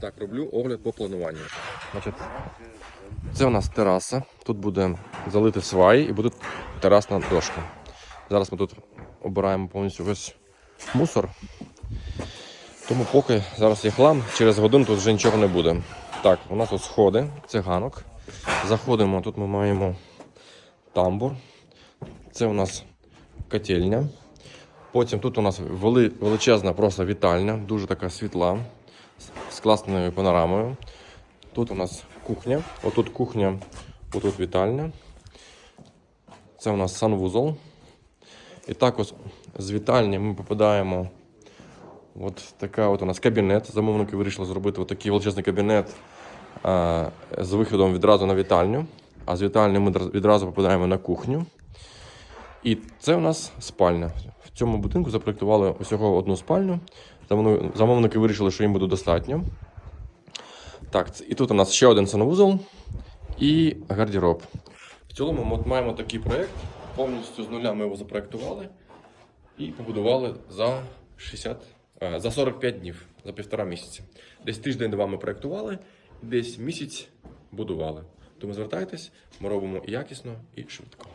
Так, роблю огляд по плануванню. Значить, це у нас тераса. Тут буде залити сваї і буде терасна дошка. Зараз ми тут обираємо повністю весь мусор. Тому поки зараз є хлам, через годину тут вже нічого не буде. Так, у нас тут сходи, це ганок. Заходимо, тут ми маємо тамбур. Це у нас котельня. Потім тут у нас величезна просто вітальня, дуже така світла, з- класною панорамою. Тут у нас кухня. Отут кухня, отут вітальня. Це у нас санвузол. І так ось з вітальні ми попадаємо. От така от у нас кабінет. Замовники вирішили зробити от такий величезний кабінет а, з виходом відразу на вітальню. А з вітальні ми відразу попадаємо на кухню. І це у нас спальня. В цьому будинку запроектували усього одну спальню. Замовники вирішили, що їм буде достатньо. Так, і тут у нас ще один санвузол і гардероб. В цілому ми маємо такий проєкт. Повністю з нуля ми його запроектували і побудували за 60, е, за 45 днів, за півтора місяця. Десь тиждень два ми проєктували, десь місяць будували. Тому звертайтесь, ми робимо і якісно, і швидко.